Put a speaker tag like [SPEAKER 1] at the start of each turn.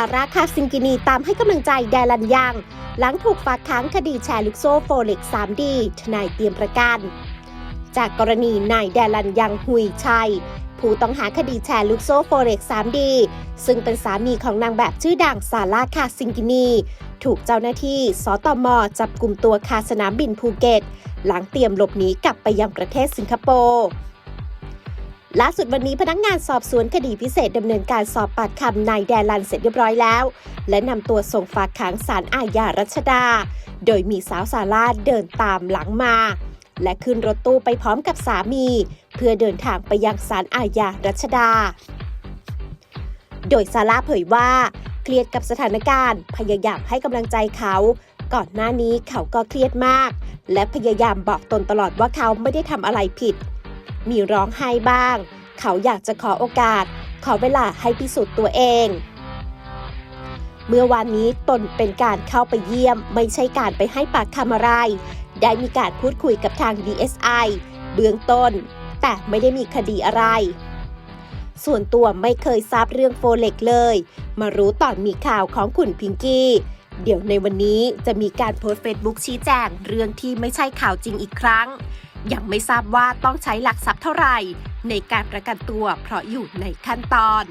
[SPEAKER 1] าร่าคาซิงกินีตามให้กำลังใจแดลันยัง หลังถูกฝากค้างคดีแชร์ลูกโซ่โฟเล็ก 3D ทนายเตรียมประกัน จากกรณีนายแดลันยังหุยชัย ผู้ต้องหาคดีแชร์ลูกโซ่โฟเร็ก 3D ซึ่งเป็นสามีของนางแบบชื่อดังซาร่าคาซิงกินี ถูกเจ้าหน้าที่สตมจับกลุ่มตัวคาสนามบินภูเก็ต หลังเตรียมหลบหนีกลับไปยังประเทศสิงคโปร์ ล่าสุดวันนี้พนักงานสอบสวนคดีพิเศษดำเนินการสอบปากคำนายแดลันเสร็จเรียบร้อยแล้ว และนำตัวส่งฝากขังศาลอาญารัชดา โดยมีสาวซาราเดินตามหลังมา และขึ้นรถตู้ไปพร้อมกับสามี เพื่อเดินทางไปยังศาลอาญารัชดา โดยซาร่าเผยว่า เครียดกับสถานการณ์ พยายามให้กำลังใจเขา ก่อนหน้านี้เขาก็เครียดมาก และพยายามบอกตนตลอดว่าเขาไม่ได้ทำอะไรผิด มีร้องไห้บ้าง เขาอยากจะขอโอกาส ขอเวลาให้พิสูจน์ตัวเอง เมื่อวานนี้ตนเป็นการเข้าไปเยี่ยม ไม่ใช่การไปให้ปากคำอะไร ได้มีการพูดคุยกับทาง DSI เบื้องต้น แต่ไม่ได้มีคดีอะไร ส่วนตัวไม่เคยทราบเรื่องโฟเล็กเลย มารู้ตอนมีข่าวของคุณพิงกี้ เดี๋ยวในวันนี้จะมีการโพสต์เฟซบุ๊กชี้แจงเรื่องที่ไม่ใช่ข่าวจริงอีกครั้ง ยังไม่ทราบว่าต้องใช้หลักทรัพย์เท่าไหร่ ในการประกันตัวเพราะอยู่ในขั้นตอน